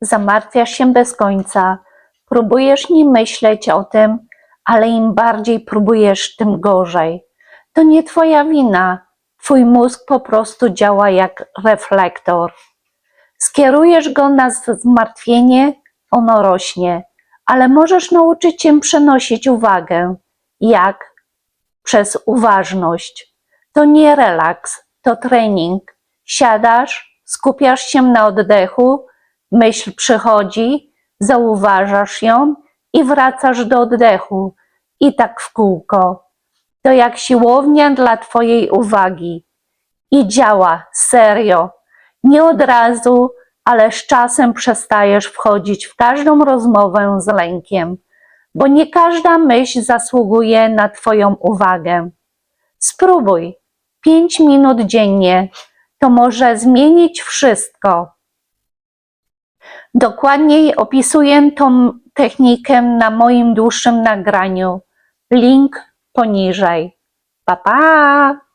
zamartwiasz się bez końca, próbujesz nie myśleć o tym, ale im bardziej próbujesz, tym gorzej. To nie twoja wina. Twój mózg po prostu działa jak reflektor. Skierujesz go na zmartwienie, ono rośnie, ale możesz nauczyć się przenosić uwagę. Jak? Przez uważność. To nie relaks, to trening. Siadasz, skupiasz się na oddechu, myśl przychodzi, zauważasz ją i wracasz do oddechu. I tak w kółko. To jak siłownia dla Twojej uwagi. I działa, serio. Nie od razu, ale z czasem przestajesz wchodzić w każdą rozmowę z lękiem, bo nie każda myśl zasługuje na Twoją uwagę. Spróbuj. Pięć minut dziennie to może zmienić wszystko. Dokładniej opisuję tą technikę na moim dłuższym nagraniu. Link poniżej. Pa pa!